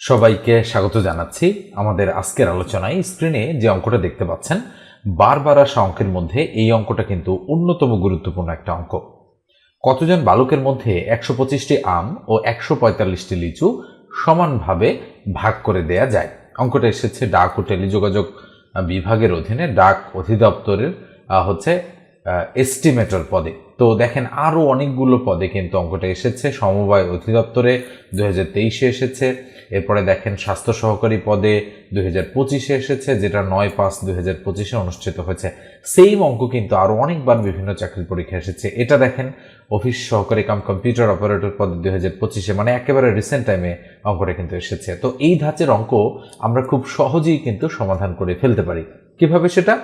সবাইকে স্বাগত জানাচ্ছি আমাদের আজকের আলোচনায়। স্ক্রিনে যে অঙ্কটা দেখতে পাচ্ছেন, বারবার আসা অঙ্কের মধ্যে এই অঙ্কটা কিন্তু অন্যতম গুরুত্বপূর্ণ একটা অঙ্ক। কতজন বালকের মধ্যে একশো পঁচিশটি আম ও একশো পঁয়তাল্লিশটি লিচু সমানভাবে ভাগ করে দেয়া যায়? অঙ্কটা এসেছে ডাক ও টেলিযোগাযোগ বিভাগের অধীনে। ডাক অধিদপ্তরের হচ্ছে এস্টিমেটর পদে। তো দেখেন আরও অনেকগুলো পদে কিন্তু অঙ্কটা এসেছে। সমবায় অধিদপ্তরে দু হাজার এসেছে। এরপরে দেখেন স্বাস্থ্য সহকারী পদে দুই হাজার পঁচিশে এসেছে, যেটা নয় পাঁচ দুই হাজার পঁচিশে অনুষ্ঠিত হয়েছে। সেম অঙ্ক কিন্তু আরও অনেকবার বিভিন্ন চাকরির পরীক্ষা এসেছে। এটা দেখেন অফিস সহকারী কাম কম্পিউটার অপারেটর পদে দুই হাজার পঁচিশে মানে একেবারে রিসেন্ট টাইমে অঙ্কটা কিন্তু এসেছে। তো এই ধাঁচের অঙ্ক আমরা খুব সহজেই কিন্তু সমাধান করে ফেলতে পারি। কীভাবে সেটা?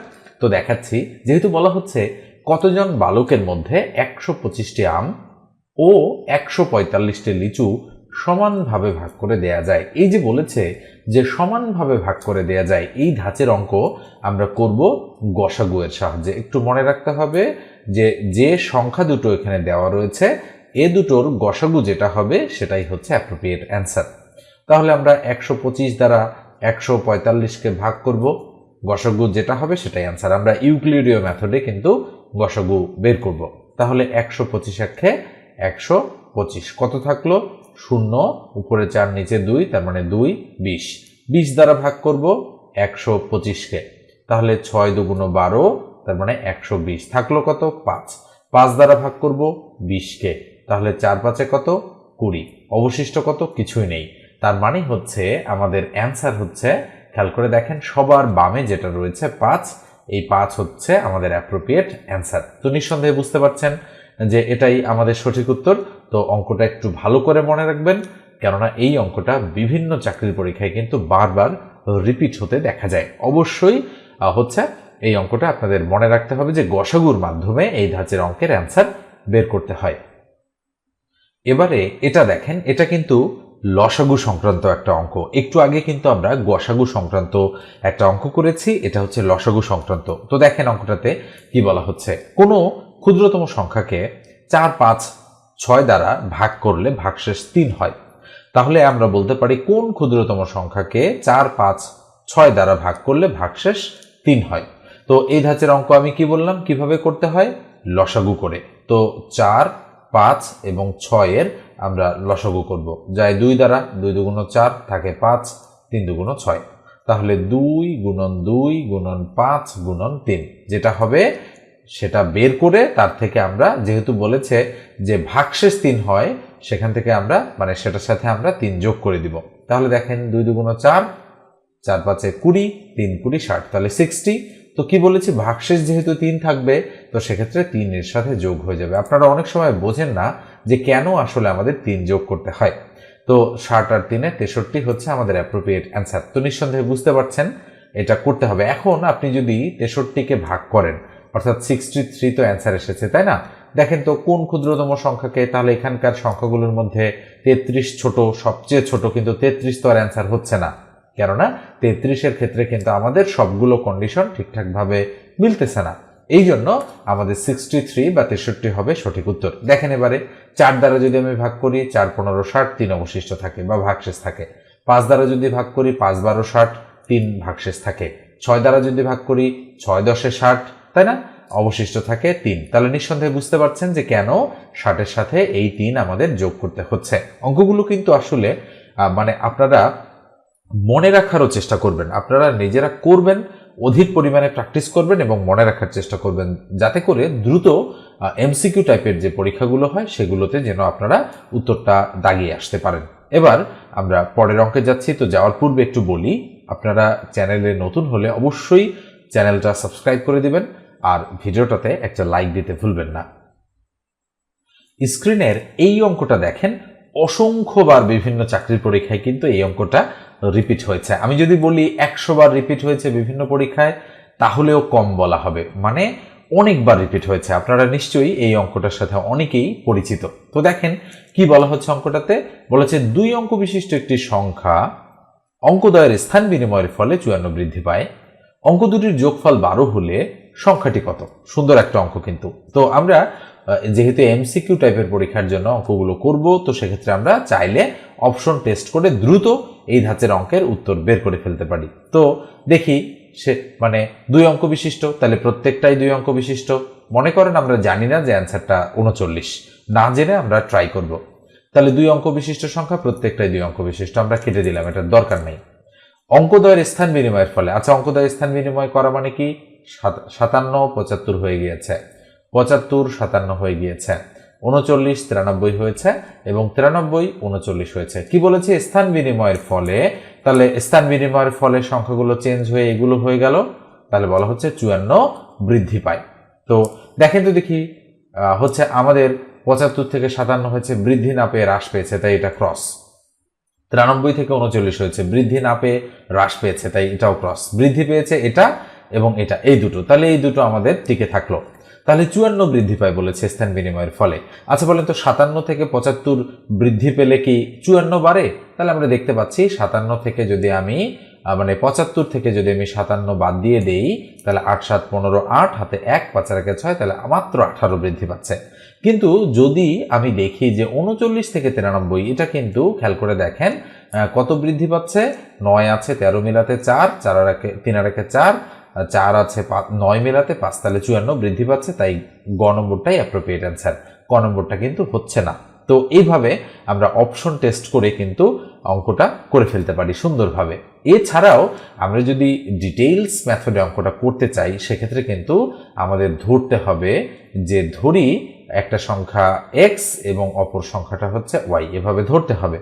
তো দেখাচ্ছি। যেহেতু বলা হচ্ছে কতজন বালকের মধ্যে একশো পঁচিশটি আম ও একশো পঁয়তাল্লিশটি লিচু সমানভাবে ভাগ করে দেয়া যায়। এই যে বলেছে যে সমানভাবে ভাগ করে দেয়া যায়, এই ধাঁচের অঙ্ক আমরা করব গসাগুয়ের সাহায্যে। একটু মনে রাখতে হবে যে যে সংখ্যা দুটো এখানে দেওয়া রয়েছে, এ দুটোর গসাগু যেটা হবে সেটাই হচ্ছে অ্যাপ্রোপ্রিয়েট অ্যান্সার তাহলে আমরা একশো পঁচিশ দ্বারা একশো পঁয়তাল্লিশকে ভাগ করব, গসাগু যেটা হবে সেটাই অ্যান্সার আমরা ইউক্লিডীয় মেথডে কিন্তু গসাগু বের করব। তাহলে একশো পঁচিশ একে একশো পঁচিশ কত থাকল? শূন্য, উপরে চার, নিচে দুই, তার মানে দুই, বিশ। বিশ দ্বারা ভাগ করব একশো পঁচিশকে। তাহলে ছয় দুগুণ বারো, তার মানে একশো বিশ। থাকল কত? পাঁচ। পাঁচ দ্বারা ভাগ করব বিশকে। তাহলে চার পাঁচে কত? কুড়ি। অবশিষ্ট কত? কিছুই নেই। তার মানে হচ্ছে, আমাদের অ্যান্সার হচ্ছে, খেয়াল করে দেখেন, সবার বামে যেটা রয়েছে পাঁচ, এই পাঁচ হচ্ছে আমাদের অ্যাপ্রোপ্রিয়েট অ্যান্সার। তো নিঃসন্দেহে বুঝতে পারছেন যে এটাই আমাদের সঠিক উত্তর। তো অঙ্কটা একটু ভালো করে মনে রাখবেন, কেননা এই অঙ্কটা বিভিন্ন চাকরির পরীক্ষায় কিন্তু বারবার রিপিট হতে দেখা যায়। অবশ্যই হচ্ছে এই অঙ্কটা আপনাদের মনে রাখতে হবে যে গসাগুর মাধ্যমে এই ধাঁচের অঙ্কের অ্যান্সার বের করতে হয়। এবারে এটা দেখেন, এটা কিন্তু লসাগু সংক্রান্ত একটা অঙ্ক। একটু আগে কিন্তু আমরা গসাগু সংক্রান্ত একটা অঙ্ক করেছি, এটা হচ্ছে লসাগু সংক্রান্ত। তো দেখেন অঙ্কটাতে কি বলা হচ্ছে, কোনো ক্ষুদ্রতম সংখ্যাকে চার পাঁচ ছয় দ্বারা ভাগ করলে ভাগশেষ তিন হয়। তাহলে আমরা বলতে পারি কোন ক্ষুদ্রতম সংখ্যাকে চার, পাঁচ, ছয় দ্বারা ভাগ করলে ভাগশেষ তিন হয়। তো এই ধাঁচের অঙ্ক আমি কি বললাম? কীভাবে করতে হয়? লসাগু করে। তো চার, পাঁচ এবং ছয়ের আমরা লসাগু করব। যায় দুই দ্বারা, দুই দুগুণ চার থাকে পাঁচ, তিন দুগুণ ছয়। তাহলে দুই গুণন দুই গুণন পাঁচ গুণন তিন, যেটা হবে সেটা বের করে তার থেকে আমরা, যেহেতু বলেছে যে ভাগশেষ তিন হয়, সেখান থেকে আমরা মানে সেটার সাথে আমরা তিন যোগ করে দিব। তাহলে দেখেন দুই দুগুণ চার চার পাঁচে কুড়ি, তিন কুড়ি ষাট, তাহলে সিক্সটি তো কি বলেছি? ভাগশেষ যেহেতু তিন থাকবে, তো সেক্ষেত্রে তিনের সাথে যোগ হয়ে যাবে। আপনারা অনেক সময় বোঝেন না যে কেন আসলে আমাদের তিন যোগ করতে হয়। তো ষাট আর তিনে তেষট্টি হচ্ছে আমাদের অ্যাপ্রোপ্রিয়েট অ্যান্সার তো নিঃসন্দেহে বুঝতে পারছেন, এটা করতে হবে। এখন আপনি যদি তেষট্টিকে ভাগ করেন অর্থাৎ সিক্সটি থ্রি তো অ্যান্সার এসেছে, তাই না? দেখেন তো কোন ক্ষুদ্রতম সংখ্যাকে, তাহলে এখানকার সংখ্যাগুলোর মধ্যে তেত্রিশ ছোট, সবচেয়ে ছোট কিন্তু তেত্রিশ তো আর অ্যান্সার হচ্ছে না। কেননা তেত্রিশের ক্ষেত্রে কিন্তু আমাদের সবগুলো কন্ডিশন ঠিকঠাকভাবে মিলতেছে না। এই জন্য আমাদের সিক্সটি থ্রি বা তেষট্টি হবে সঠিক উত্তর। দেখেন এবারে, চার দ্বারা যদি আমি ভাগ করি, চার, পনেরো, ষাট, তিন অবশিষ্ট থাকে বা ভাগশেষ থাকে। পাঁচ দ্বারা যদি ভাগ করি, পাঁচ, বারো, ষাট, তিন ভাগশেষ থাকে। ছয় দ্বারা যদি ভাগ করি, ছয়, দশে ষাট তাই না? অবশিষ্ট থাকে তিন। তাহলে নিঃসন্দেহে বুঝতে পারছেন যে কেন ষাটের সাথে এই তিন আমাদের যোগ করতে হচ্ছে। অঙ্কগুলো কিন্তু আসলে মানে আপনারা মনে রাখারও চেষ্টা করবেন। আপনারা নিজেরা করবেন, অধিক পরিমাণে প্র্যাকটিস করবেন এবং মনে রাখার চেষ্টা করবেন যাতে করে দ্রুত এমসিকিউ টাইপের যে পরীক্ষাগুলো হয় সেগুলোতে যেন আপনারা উত্তরটা দাগিয়ে আসতে পারেন। এবার আমরা পরের অঙ্কে যাচ্ছি, তো যাওয়ার পূর্বে একটু বলি, আপনারা চ্যানেলে নতুন হলে অবশ্যই চ্যানেলটা সাবস্ক্রাইব করে দিবেন। আর ভিডিওটাতে একটা লাইক দিতে ভুলবেন না। স্ক্রিনের এই অঙ্কটা দেখেন, অসংখ্যবার বিভিন্ন চাকরির পরীক্ষায় কিন্তু এই অঙ্কটা রিপিট হয়েছে। আমি যদি বলি একশো বার রিপিট হয়েছে বিভিন্ন পরীক্ষায়, তাহলেও কম বলা হবে। মানে অনেকবার রিপিট হয়েছে। আপনারা নিশ্চয়ই এই অঙ্কটার সাথে অনেকেই পরিচিত। তো দেখেন, কি বলা হচ্ছে অঙ্কটাতে? বলেছে, দুই অঙ্ক বিশিষ্ট একটি সংখ্যা অঙ্কদয়ের স্থান বিনিময়ের ফলে চুয়ান্ন বৃদ্ধি পায়। অঙ্ক দুটির যোগফল বারো হলে সংখ্যাটি কত? সুন্দর একটা অঙ্ক কিন্তু। তো আমরা যেহেতু এমসিকিউ টাইপের পরীক্ষার জন্য অঙ্কগুলো করব, তো সেক্ষেত্রে আমরা চাইলে অপশন টেস্ট করে দ্রুত এই ধাঁচের অঙ্কের উত্তর বের করে ফেলতে পারি। তো দেখি, সে মানে দুই অঙ্ক বিশিষ্ট, তাহলে প্রত্যেকটাই দুই অঙ্ক বিশিষ্ট। মনে করেন আমরা জানি না যে অ্যান্সারটা উনচল্লিশ। না জেনে আমরা ট্রাই করব। তাহলে দুই অঙ্ক বিশিষ্ট সংখ্যা, প্রত্যেকটাই দুই অঙ্ক বিশিষ্ট। আমরা কেটে দিলাম, এটার দরকার নেই। অঙ্কদয়ের স্থান বিনিময়ের ফলে আচ্ছা অঙ্কদয়ের স্থান বিনিময় করা মানে কি? সাতান্ন, পঁচাত্তর হয়ে গিয়েছে। পঁচাত্তর, সাতান্ন হয়ে গিয়েছে। উনচল্লিশ, তিরানব্বই হয়েছে এবং তিরানব্বই, উনচল্লিশ হয়েছে। কি বলেছে? স্থান বিনিময়ের ফলে। তাহলে স্থান বিনিময়ের ফলে সংখ্যাগুলো চেঞ্জ হয়ে এগুলো হয়ে গেল। তাহলে বলা হচ্ছে চুয়ান্ন বৃদ্ধি পায়। তো দেখেন তো দেখি হচ্ছে আমাদের পঁচাত্তর থেকে সাতান্ন হয়েছে, বৃদ্ধি না পেয়ে হ্রাস পেয়েছে, তাই এটা ক্রস তিরানব্বই থেকে উনচল্লিশ হয়েছে, বৃদ্ধি না পেয়ে হ্রাস পেয়েছে, তাই এটাও ক্রস বৃদ্ধি পেয়েছে, এটা এবং এটা এই দুটো। তাহলে এই দুটো আমাদের টিকে থাকল। তাহলে চুয়ান্ন বৃদ্ধি পায় বলেছে স্থান বিনিময়ের ফলে। আচ্ছা বলেন তো, সাতান্ন থেকে পঁচাত্তর বৃদ্ধি পেলে কি চুয়ান্ন বাড়ে? তাহলে আমরা দেখতে পাচ্ছি সাতান্ন থেকে যদি আমি মানে পঁচাত্তর থেকে যদি আমি সাতান্ন বাদ দিয়ে দেই, তাহলে আট, সাত, পনেরো, আট, হাতে এক, পাঁচ রেখে ছয়, তাহলে মাত্র আঠারো বৃদ্ধি পাচ্ছে। কিন্তু যদি আমি দেখি যে উনচল্লিশ থেকে তিরানব্বই, এটা কিন্তু খেয়াল করে দেখেন কত বৃদ্ধি পাচ্ছে? নয় আছে, তেরো মিলাতে চার চার রেখে তিন রেখে চার চার আছে নয় মেলাতে পাঁচ, তাহলে চুয়ান্ন বৃদ্ধি পাচ্ছে, তাই গ নম্বরটাই অ্যাপ্রোপ্রিয়েট অ্যান্সার ক নম্বরটা কিন্তু হচ্ছে না। তো এইভাবে আমরা অপশন টেস্ট করে কিন্তু অঙ্কটা করে ফেলতে পারি সুন্দরভাবে। এছাড়াও আমরা যদি ডিটেইলস মেথডে অঙ্কটা করতে চাই, সেক্ষেত্রে কিন্তু আমাদের ধরতে হবে যে ধরি একটা সংখ্যা এক্স এবং অপর সংখ্যাটা হচ্ছে ওয়াই এভাবে ধরতে হবে।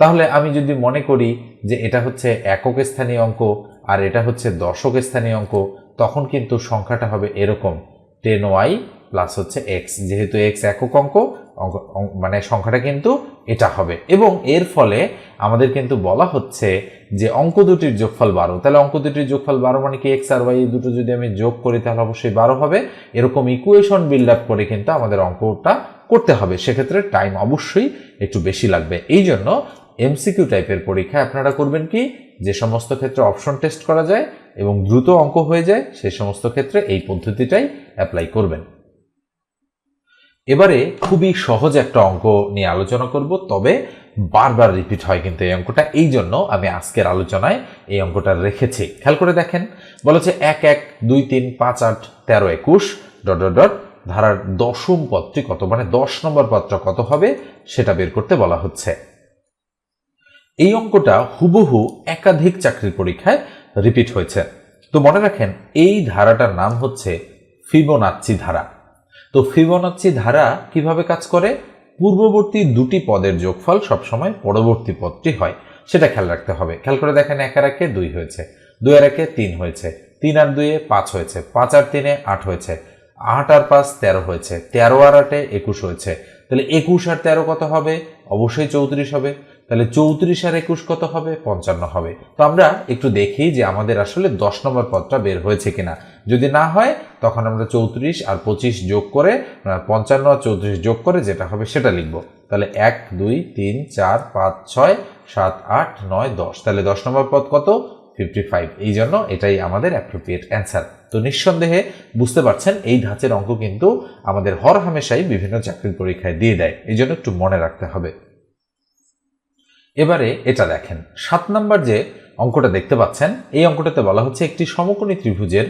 তাহলে আমি যদি মনে করি যে এটা হচ্ছে একক স্থানীয় অঙ্ক আর এটা হচ্ছে দশক স্থানীয় অঙ্ক, তখন কিন্তু সংখ্যাটা হবে এরকম টেন ওয়াই প্লাস হচ্ছে এক্স যেহেতু এক্স একক অঙ্ক মানে সংখ্যাটা কিন্তু এটা হবে। এবং এর ফলে আমাদের কিন্তু বলা হচ্ছে যে অঙ্ক দুটির যোগফল বারো। তাহলে অঙ্ক দুটির যোগফল বারো মানে কি? এক্স আর ওয়াই দুটো যদি আমি যোগ করি, তাহলে অবশ্যই বারো হবে। এরকম ইকুয়েশন বিল্ড আপ করে কিন্তু আমাদের অঙ্কটা করতে হবে। সেক্ষেত্রে টাইম অবশ্যই একটু বেশি লাগবে। এই জন্য এমসিকিউ টাইপের পরীক্ষায় আপনারা করবেন কি? যে সমস্ত ক্ষেত্রে অপশন টেস্ট করা যায় এবং দ্রুত অঙ্ক হয়ে যায় সেই সমস্ত ক্ষেত্রে এই পদ্ধতিটাই অ্যাপ্লাই করবেন। এবারে খুবই সহজ একটা অঙ্ক নিয়ে আলোচনা করব, তবে বারবার রিপিট হয় কিন্তু এই অঙ্কটা, এই জন্য আমি আজকের আলোচনায় এই অঙ্কটা রেখেছি। খেয়াল করে দেখেন, বলেছে এক এক দুই তিন পাঁচ আট তেরো একুশ ডট ডট, ধারার দশম পদটি কত মানে দশ নম্বর পদটা কত হবে, সেটা বের করতে বলা হচ্ছে। এই অঙ্কটা হুবহু একাধিক চাকরির পরীক্ষায় রিপিট হয়েছে। তো মনে রাখেন, এই ধারাটার নাম হচ্ছে ফিবোনাচ্ছি ধারা। তো ফিবোনাচ্ছি ধারা কীভাবে কাজ করে? পূর্ববর্তী দুটি পদের যোগফল সবসময় পরবর্তী পদটি হয়, সেটা খেয়াল রাখতে হবে। খেয়াল করে দেখেন, এক আর একে দুই হয়েছে, দুই আর একে তিন হয়েছে, তিন আর দুইয়ে পাঁচ হয়েছে, পাঁচ আর তিনে আট হয়েছে, আট আর পাঁচ তেরো হয়েছে, তেরো আর আটে একুশ হয়েছে। তাহলে একুশ আর তেরো কত হবে? অবশ্যই চৌত্রিশ হবে। তাহলে চৌত্রিশ আর একুশ কত হবে? পঞ্চান্ন হবে। তো আমরা একটু দেখি যে আমাদের আসলে দশ নম্বর পদটা বের হয়েছে কিনা। যদি না হয়, তখন আমরা চৌত্রিশ আর পঁচিশ যোগ করে পঞ্চান্ন আর চৌত্রিশ যোগ করে যেটা হবে সেটা লিখব। তাহলে এক, দুই, তিন, চার, পাঁচ, ছয়, সাত, আট, নয়, দশ। তাহলে দশ নম্বর পদ কত? ফিফটি ফাইভ এই জন্য এটাই আমাদের অ্যাপ্রোপ্রিয়েট অ্যান্সার তো নিঃসন্দেহে বুঝতে পারছেন, এই ধাঁচের অঙ্ক কিন্তু আমাদের হর হামেশাই বিভিন্ন চাকরির পরীক্ষায় দিয়ে দেয়। এই জন্য একটু মনে রাখতে হবে। এবারে এটা দেখেন। সাত নাম্বার যে অঙ্কটা দেখতে পাচ্ছেন, এই অঙ্কটাতে বলা হচ্ছে একটি সমকোণী ত্রিভুজের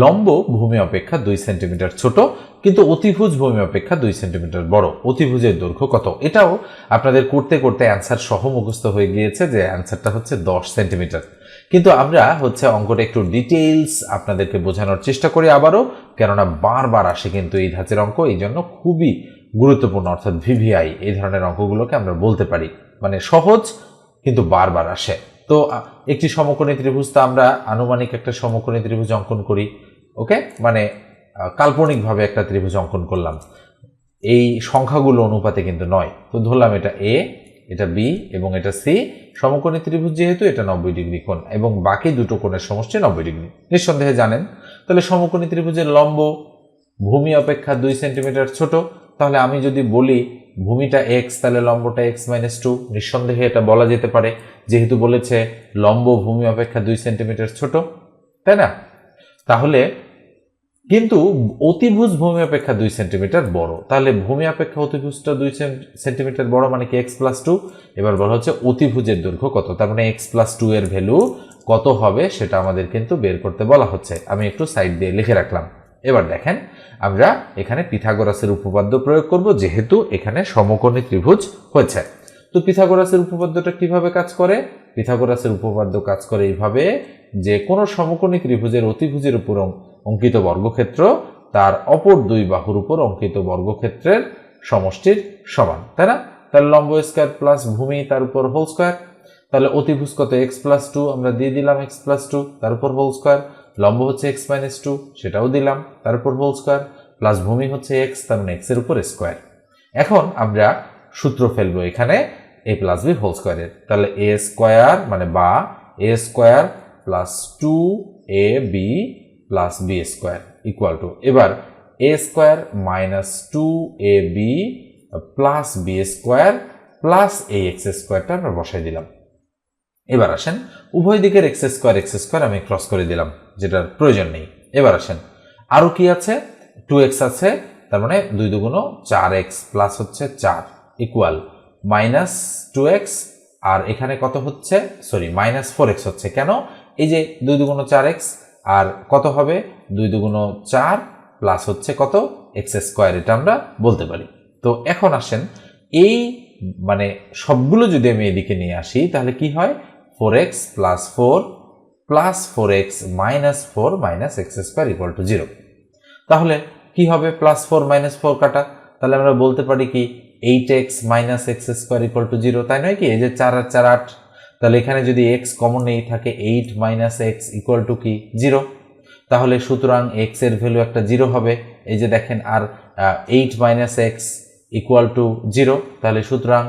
লম্ব ভূমি অপেক্ষা দুই সেন্টিমিটার ছোট, কিন্তু অতিভুজ ভূমি অপেক্ষা দুই সেন্টিমিটার বড়। অতিভুজের দৈর্ঘ্য কত? এটাও আপনাদের করতে করতে অ্যান্সার সহ মুখস্থ হয়ে গিয়েছে যে অ্যান্সারটা হচ্ছে দশ সেন্টিমিটার। কিন্তু আমরা হচ্ছে অঙ্কটা একটু ডিটেইলস আপনাদেরকে বোঝানোর চেষ্টা করি আবারও, কেননা বারবার আসে কিন্তু এই ধাঁচের অঙ্ক এই জন্য খুবই গুরুত্বপূর্ণ, অর্থাৎ ভিভিআই এই ধরনের অঙ্কগুলোকে আমরা বলতে পারি। মানে সহজ, কিন্তু বারবার আসে। তো একটি সমকোণী ত্রিভুজ তো আমরা আনুমানিক একটা সমকোণী ত্রিভুজ অঙ্কন করি, ওকে? মানে কাল্পনিকভাবে একটা ত্রিভুজ অঙ্কন করলাম। এই সংখ্যাগুলো অনুপাতে কিন্তু নয়। তো ধরলাম এটা এ এটা বি এবং এটা সি সমকোণী ত্রিভুজ যেহেতু এটা নব্বই ডিগ্রি কোণ এবং বাকি দুটো কোণের সমষ্টি নব্বই ডিগ্রি। নিঃসন্দেহে জানেন। তাহলে সমকোণী ত্রিভুজের লম্ব ভূমি অপেক্ষা দুই সেন্টিমিটার ছোট। তাহলে আমি যদি বলি ভূমিটা এক্স তাহলে লম্বটা এক্স মাইনাস টু নিঃসন্দেহে এটা বলা যেতে পারে, যেহেতু বলেছে লম্ব ভূমি অপেক্ষা দুই সেন্টিমিটার ছোট, তাই না? তাহলে কিন্তু অতিভুজ ভূমি অপেক্ষা দুই সেন্টিমিটার বড়। তাহলে ভূমি অপেক্ষা অতিভুজটা দুই সেন্টিমিটার বড় মানে কি এক্স প্লাস টু এবার বলা হচ্ছে অতিভুজের দৈর্ঘ্য কত, তার মানে এক্স প্লাস টু এর ভ্যালু কত হবে সেটা আমাদের কিন্তু বের করতে বলা হচ্ছে। আমি একটু সাইড দিয়ে লিখে রাখলাম। এবার দেখেন, আমরা এখানে পিথাগোরাসের উপপাদ্য প্রয়োগ করব, যেহেতু এখানে সমকোণী ত্রিভুজ হয়েছে। তো পিথাগোরাসের উপপাদ্যটা কীভাবে কাজ করে? পিথাগোরাসের উপপাদ্য কাজ করে এইভাবে যে কোনো সমকোণী ত্রিভুজের অতিভুজের উপর অঙ্কিত বর্গক্ষেত্র, তার অপর দুই বাহুর উপর অঙ্কিত বর্গক্ষেত্রের সমষ্টির সমান, তাই না? তাহলে লম্ব স্কোয়ার প্লাস ভূমি, তার উপর হোল স্কোয়ার। তাহলে অতিভুজ কত? এক্স প্লাস টু আমরা দিয়ে দিলাম এক্স প্লাস টু তার উপর হোল স্কোয়ার। লম্ব হচ্ছে এক্স মাইনাস টু সেটাও দিলাম তার উপর হোল স্কোয়ার প্লাস ভূমি হচ্ছে এক্স তার মানে এক্সের উপর স্কোয়ার এখন আমরা সূত্র ফেলব এখানে এ প্লাস বি হোল স্কোয়ারের তাহলে এ স্কোয়ার মানে বা A square plus two A B plus B square equal to এবার A square minus two A B plus B square plus A X স্কোয়ারটা আমরা বসাই দিলাম। এবার আসেন, উভয় দিকের এক্স স্কোয়ার এক্স স্কোয়ার আমি ক্রস করে দিলাম। যেটার প্রয়োজন নেই। এবার আসেন আরও কি আছে? টু এক্স আছে, তার মানে দুই দুগুণ চার এক্স প্লাস হচ্ছে চার ইকুয়াল মাইনাস টু এক্স আর এখানে কত হচ্ছে? সরি মাইনাস ফোর এক্স হচ্ছে। কেন? এই যে দুই দুগুণ চার এক্স আর কত হবে? দুই দুগুণ চার প্লাস হচ্ছে কত? এক্স স্কোয়ার এটা আমরা বলতে পারি। তো এখন আসেন, এই মানে সবগুলো যদি আমি এদিকে নিয়ে আসি, তাহলে কি হয়? Four X plus four plus four X minus four minus X square equal to zero তাহলে কি হবে প্লাস ফোর মাইনাস ফোর কাটা? তাহলে আমরা বলতে পারি কি eight X minus X square equal to zero তাই নয় কি? এই যে চার আর চার আট, তাহলে এখানে যদি এক্স কমন নেই থাকে eight minus X equal to কি? জিরো তাহলে সুতরাং এক্সের ভ্যালু একটা জিরো হবে। এই যে দেখেন, আর eight minus X equal to zero তাহলে সুতরাং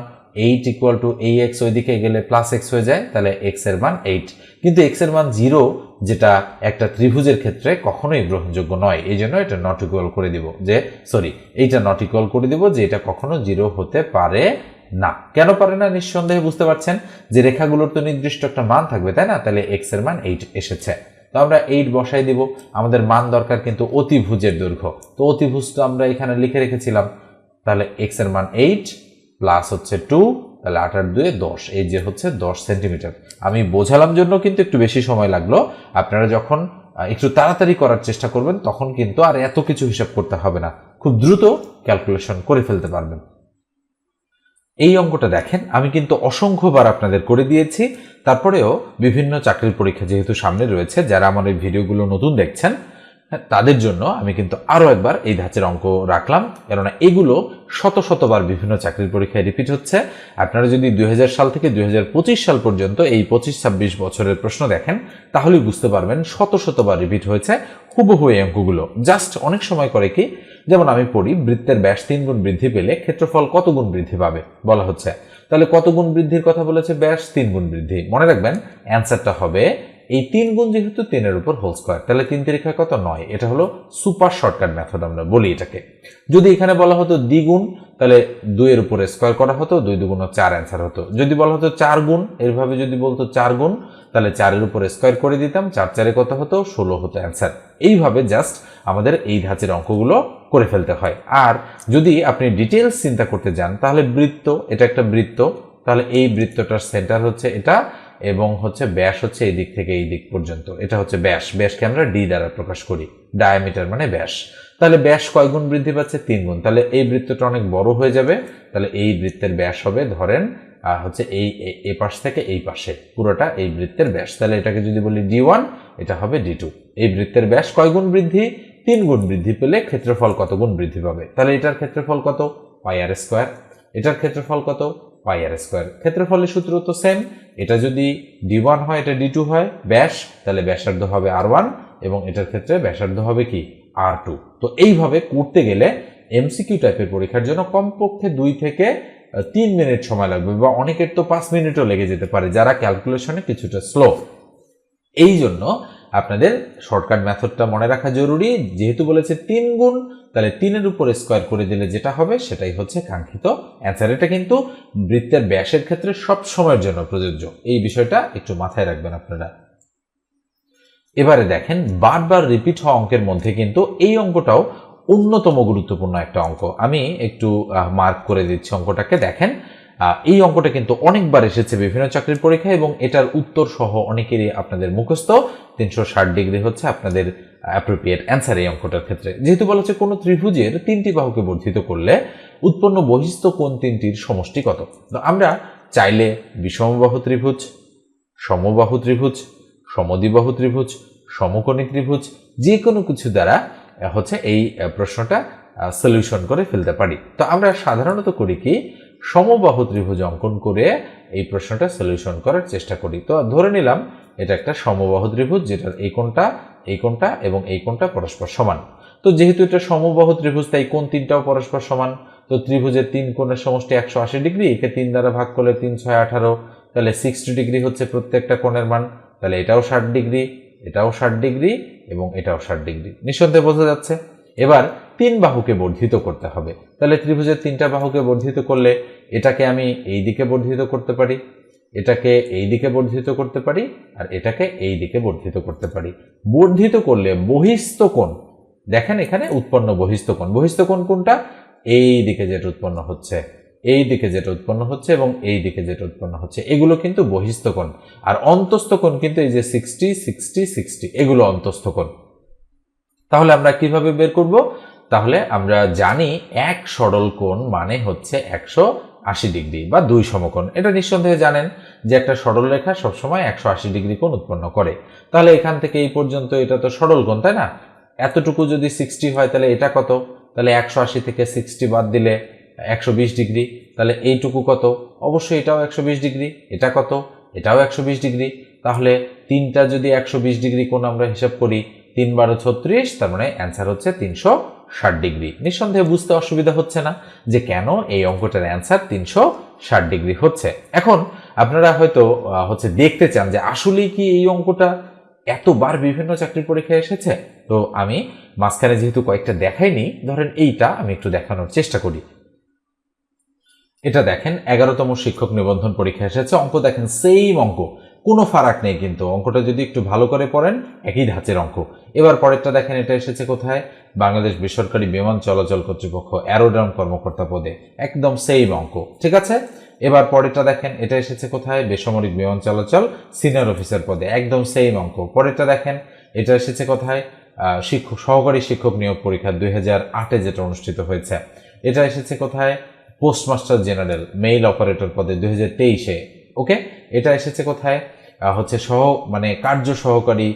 এইট ইকুয়াল টু এই এক্স ওইদিকে গেলে প্লাস এক্স হয়ে যায়, তাহলে এক্সের মান এইট কিন্তু এক্সের মান জিরো যেটা একটা ত্রিভুজের ক্ষেত্রে কখনোই গ্রহণযোগ্য নয়। এই জন্য এটা নট ইকুয়াল করে দিব যে সরি এইটা নট ইকুয়াল করে দিব যে এটা কখনো জিরো হতে পারে না। কেন পারে না নিঃসন্দেহে বুঝতে পারছেন? যে রেখাগুলোর তো নির্দিষ্ট একটা মান থাকবে, তাই না? তাহলে এক্সের মান এইট এসেছে। তো আমরা এইট বসাই দিব। আমাদের মান দরকার কিন্তু অতিভুজের দৈর্ঘ্য। তো অতিভুজটা আমরা এখানে লিখে রেখেছিলাম। তাহলে এক্সের মান এইট প্লাস হচ্ছে টু তাহলে আট দুয়ে দশ, এই যে হচ্ছে দশ সেন্টিমিটার আমি বোঝালাম জন্য কিন্তু একটু বেশি সময় লাগল। আপনারা যখন একটু তাড়াতাড়ি করার চেষ্টা করবেন, তখন কিন্তু আর এত কিছু হিসাব করতে হবে না। খুব দ্রুত ক্যালকুলেশন করে ফেলতে পারবেন। এই অঙ্কটা দেখেন, আমি কিন্তু অসংখ্যবার আপনাদের করে দিয়েছি। তারপরেও বিভিন্ন চাকরির পরীক্ষা যেহেতু সামনে রয়েছে, যারা আমার এই ভিডিওগুলো নতুন দেখছেন তাদের জন্য আমি কিন্তু আরও একবার এই ধাঁচের অঙ্ক রাখলাম। কেননা এগুলো শত শতবার বিভিন্ন চাকরির পরীক্ষায় রিপিট হচ্ছে। আপনারা যদি দুই সাল থেকে দুই সাল পর্যন্ত এই পঁচিশ ছাব্বিশ বছরের প্রশ্ন দেখেন তাহলেই বুঝতে পারবেন শত শতবার রিপিট হয়েছে হুবহু এই অঙ্কগুলো। জাস্ট অনেক সময় করে কি, যেমন আমি পড়ি, বৃত্তের ব্যাস তিন গুণ বৃদ্ধি পেলে ক্ষেত্রফল কত গুণ বৃদ্ধি পাবে বলা হচ্ছে। তাহলে কত গুণ বৃদ্ধির কথা বলেছে ব্যাস তিন গুণ বৃদ্ধি। মনে রাখবেন অ্যান্সারটা হবে এই তিন গুণ যেহেতু তিনের উপর হোল স্কোয়ার তাহলে তিন তিরিখায় কত? নয়। এটা হলো সুপার শর্টকাট মেথড আমরা বলি এটাকে। যদি এখানে বলা হতো দ্বিগুণ, তাহলে দুইয়ের উপরে স্কোয়ার করা হতো, দুই দুগুণ চার অ্যান্সার হতো। যদি বলা হতো চার গুণ, এরভাবে যদি বলতো চার গুণ, তাহলে চারের উপরে স্কোয়ার করে দিতাম, চার চারে কত হতো? ষোলো হতো অ্যান্সার এইভাবে জাস্ট আমাদের এই ধাঁচের অঙ্কগুলো করে ফেলতে হয়। আর যদি আপনি ডিটেলস চিন্তা করতে যান, তাহলে বৃত্ত, এটা একটা বৃত্ত, তাহলে এই বৃত্তটার সেন্টার হচ্ছে এটা এবং হচ্ছে ব্যাস হচ্ছে এই দিক থেকে এই দিক পর্যন্ত। এটা হচ্ছে ব্যাস। ব্যাসকে আমরা ডি দ্বারা প্রকাশ করি। ডায়ামিটার মানে ব্যাস। তাহলে ব্যাস কয় গুণ বৃদ্ধি পাচ্ছে? তিন গুণ। তাহলে এই বৃত্তটা অনেক বড় হয়ে যাবে। তাহলে এই বৃত্তের ব্যাস হবে, ধরেন আর হচ্ছে এই, এ পাশ থেকে এই পাশে। পুরোটা এই বৃত্তের ব্যাস। তাহলে এটাকে যদি বলি ডি ওয়ান, এটা হবে ডি টু। এই বৃত্তের ব্যাস কয় গুণ বৃদ্ধি? তিন গুণ বৃদ্ধি পেলে ক্ষেত্রফল কত গুণ বৃদ্ধি পাবে? তাহলে এটার ক্ষেত্রফল কত? পাই আর স্কোয়ার এটার ক্ষেত্রফল কত? Pi R square. ক্ষেত্রফলের সূত্র তো সেম এটা যদি ডি ওয়ান হয়, এটা ডি টু হয়, ব্যাস, তাহলে ব্যাসার্ধ হবে আর ওয়ান এবং এটার ক্ষেত্রে ব্যাসার্ধ হবে কি? আর টু তো এইভাবে করতে গেলে এমসিকিউ টাইপের পরীক্ষার জন্য কমপক্ষে দুই থেকে তিন মিনিট সময় লাগবে বা অনেকের তো পাঁচ মিনিটও লেগে যেতে পারে যারা ক্যালকুলেশনে কিছুটা স্লো এই জন্য আপনাদের শর্টকাট মেথডটা মনে রাখা জরুরি। যেহেতু বলেছে তিন গুণ, তাহলে তিনের উপর স্কোয়ার করে দিলে যেটা হবে সেটাই হচ্ছে কাঙ্ক্ষিত অ্যান্সার এটা কিন্তু বৃত্তের ব্যাসের ক্ষেত্রে সব সময়ের জন্য প্রযোজ্য। এই বিষয়টা একটু মাথায় রাখবেন আপনারা। এবারে দেখেন, বারবার রিপিট হওয়া অঙ্কের মধ্যে কিন্তু এই অঙ্কটাও অন্যতম গুরুত্বপূর্ণ একটা অঙ্ক। আমি একটু মার্ক করে দিচ্ছি অঙ্কটাকে। দেখেন এই অঙ্কটা কিন্তু অনেকবার এসেছে বিভিন্ন চাকরির পরীক্ষায় এবং এটার উত্তর সহ অনেকেরই আপনাদের মুখস্থ। তিনশো ষাট ডিগ্রি হচ্ছে আপনাদের অ্যাপ্রোপ্রিয়েট অ্যান্সার এই অঙ্কটার ক্ষেত্রে। যেহেতু বলা হচ্ছে কোনো ত্রিভুজের তিনটি বাহুকে বর্ধিত করলে উৎপন্ন বহিস্থ কোন তিনটির সমষ্টি কত? তো আমরা চাইলে বিষমবাহু ত্রিভুজ, সমবাহু ত্রিভুজ, সমদ্বিবাহু ত্রিভুজ, সমকোণী ত্রিভুজ যে কোনো কিছু দ্বারা হচ্ছে এই প্রশ্নটা সলিউশন করে ফেলতে পারি। তো আমরা সাধারণত করি কি সমবাহু ত্রিভুজ অঙ্কন করে এই প্রশ্নটা সলিউশন করার চেষ্টা করি। তো ধরে নিলাম, এটা একটা সমবাহু ত্রিভুজ, যেটার এই কোণটা এই কোণটা এবং এই কোণটা পরস্পর সমান। তো যেহেতু এটা সমবাহু ত্রিভুজ, তাই কোন তিনটাও পরস্পর সমান। তো ত্রিভুজের তিন কোণের সমষ্টি একশো আশি ডিগ্রি, একে তিন দ্বারা ভাগ করলে তিন ছয় আঠারো, তাহলে সিক্সটি ডিগ্রি হচ্ছে প্রত্যেকটা কোণের মান, তাহলে এটাও ষাট ডিগ্রি, এটাও ষাট ডিগ্রি এবং এটাও ষাট ডিগ্রি। নিঃসন্দেহে বোঝা যাচ্ছে। এবার তিন বাহুকে বর্ধিত করতে হবে। তাহলে ত্রিভুজের তিনটা বাহুকে বর্ধিত করলে এটাকে আমি এই দিকে বর্ধিত করতে পারি, এটাকে এই দিকে বর্ধিত করতে পারি, আর এটাকে এই দিকে বর্ধিত করতে পারি। বর্ধিত করলে বহিস্থ কোণ, দেখেন এখানে উৎপন্ন বহিস্থ কোণ বহিস্থ কোণ কোনটা? এই দিকে যেটা উৎপন্ন হচ্ছে, এই দিকে যেটা উৎপন্ন হচ্ছে এবং এই দিকে যেটা উৎপন্ন হচ্ছে, এগুলো কিন্তু বহিস্থ কোণ। আর অন্তস্থ কোণ কিন্তু এই যে সিক্সটি সিক্সটি সিক্সটি এগুলো অন্তস্থ কোণ। তাহলে আমরা কীভাবে বের করব? তাহলে আমরা জানি এক সরল কোণ মানে হচ্ছে একশো আশি ডিগ্রি বা দুই সমকোণ। এটা নিঃসন্দেহে জানেন যে একটা সরল রেখা সবসময় একশো আশি ডিগ্রি কোণ উৎপন্ন করে। তাহলে এখান থেকে এই পর্যন্ত এটা তো সরল কোণ, তাই না? এতটুকু যদি সিক্সটি হয়, তাহলে এটা কত? তাহলে একশো আশি থেকে সিক্সটি বাদ দিলে একশো বিশ ডিগ্রি। তাহলে এইটুকু কত? অবশ্যই এটাও একশো বিশ ডিগ্রি, এটা কত? এটাও একশো বিশ ডিগ্রি। তাহলে তিনটা যদি একশো বিশ ডিগ্রি কোণ আমরা হিসাব করি, তিন বারো ছত্রিশ, তার মানে অ্যান্সার হচ্ছে তিনশো ষাট ডিগ্রি। নিঃসন্দেহে বুঝতে অসুবিধা হচ্ছে না যে কেন এই অঙ্কটার অ্যান্সার তিনশো ষাট ডিগ্রি হচ্ছে। এখন আপনারা হয়তো হচ্ছে দেখতে চান যে আসলেই কি এই অঙ্কটা এতবার বিভিন্ন চাকরির পরীক্ষায় এসেছে? তো আমি মাঝখানে যেহেতু কয়েকটা দেখাইনি, ধরেন এইটা আমি একটু দেখানোর চেষ্টা করি। এটা দেখেন, এগারোতম শিক্ষক নিবন্ধন পরীক্ষা এসেছে, অঙ্ক দেখেন সেম অঙ্ক। কোনো ফারাক নেই কিন্তু। অঙ্কটা যদি একটু ভালো করে পড়েন, একই ধাঁচের অঙ্ক। এবার পরেরটা দেখেন, এটা এসেছে কোথায়? বাংলাদেশ বেসরকারি বিমান চলাচল কর্তৃপক্ষ অ্যারোড্রাম কর্মকর্তা পদে। একদম সেম অঙ্ক, ঠিক আছে? এবার পরেরটা দেখেন, এটা এসেছে কোথায়? বেসামরিক বিমান চলাচল সিনিয়র অফিসার পদে, একদম সেম অঙ্ক। পরেরটা দেখেন, এটা এসেছে কোথায়? শিক্ষক, সহকারী শিক্ষক নিয়োগ পরীক্ষা দুই হাজার আটে যেটা অনুষ্ঠিত হয়েছে। এটা এসেছে কোথায়? পোস্টমাস্টার জেনারেল মেইল অপারেটর পদে দুই হাজার তেইশে ওকে এটা এসেছে কোথায়? হচ্ছে সহ মানে কার্য সহকারী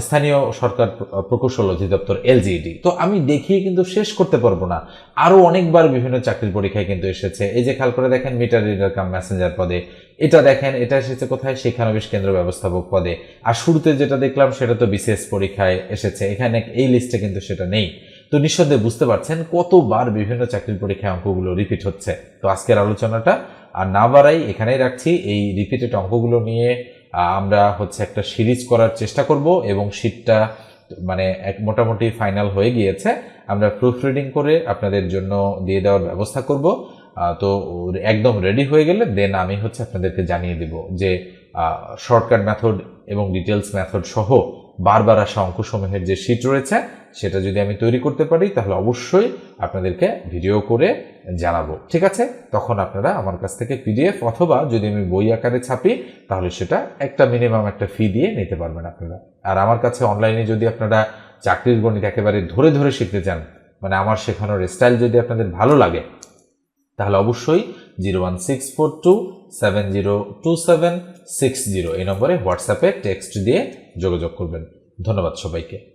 স্থানীয় সরকার প্র- প্রকৌশল অধিদপ্তর এলজিডি তো আমি দেখিয়ে কিন্তু শেষ করতে পারব না। আরও অনেকবার বিভিন্ন চাকরির পরীক্ষায় কিন্তু এসেছে। এই যে খেয়াল করে দেখেন মিটার রিডার কাম মেসেঞ্জার পদে। এটা দেখেন, এটা এসেছে কোথায়? শিক্ষানবিশ কেন্দ্র ব্যবস্থাপক পদে। আর শুরুতে যেটা দেখলাম, সেটা তো বিশেষ পরীক্ষায় এসেছে। এখানে এই লিস্টে কিন্তু সেটা নেই। তো নিঃসন্দেহে বুঝতে পারছেন, কতবার বিভিন্ন চাকরির পরীক্ষায় অঙ্কগুলো রিপিট হচ্ছে। তো আজকের আলোচনাটা আর না বাড়াই এখানেই রাখছি। এই রিপিটেড অঙ্কগুলো নিয়ে আমরা হচ্ছে একটা সিরিজ করার চেষ্টা করব এবং শীতটা মানে এক মোটামুটি ফাইনাল হয়ে গিয়েছে। আমরা প্রুফ রিডিং করে আপনাদের জন্য দিয়ে দেওয়ার ব্যবস্থা করব। তো একদম রেডি হয়ে গেলে দেন আমি হচ্ছে আপনাদেরকে জানিয়ে দেব যে শর্টকাট মেথড এবং ডিটেলস মেথড সহ বারবার আসা অঙ্কসমূহের যে শীট রয়েছে, সেটা যদি আমি তৈরি করতে পারি, তাহলে অবশ্যই আপনাদেরকে ভিডিও করে জানাব। ঠিক আছে? তখন আপনারা আমার কাছ থেকে পিডিএফ অথবা যদি আমি বই আকারে ছাপি, তাহলে সেটা একটা মিনিমাম একটা ফি দিয়ে নিতে পারবেন আপনারা। আর আমার কাছে অনলাইনে যদি আপনারা চাকরির গণিত একেবারে ধরে ধরে শিখতে চান মানে আমার শেখানোর স্টাইল যদি আপনাদের ভালো লাগে তাহলে অবশ্যই zero one six four two seven zero two seven six zero এই নম্বরে হোয়াটসঅ্যাপে টেক্সট দিয়ে যোগাযোগ করবেন। ধন্যবাদ সবাইকে।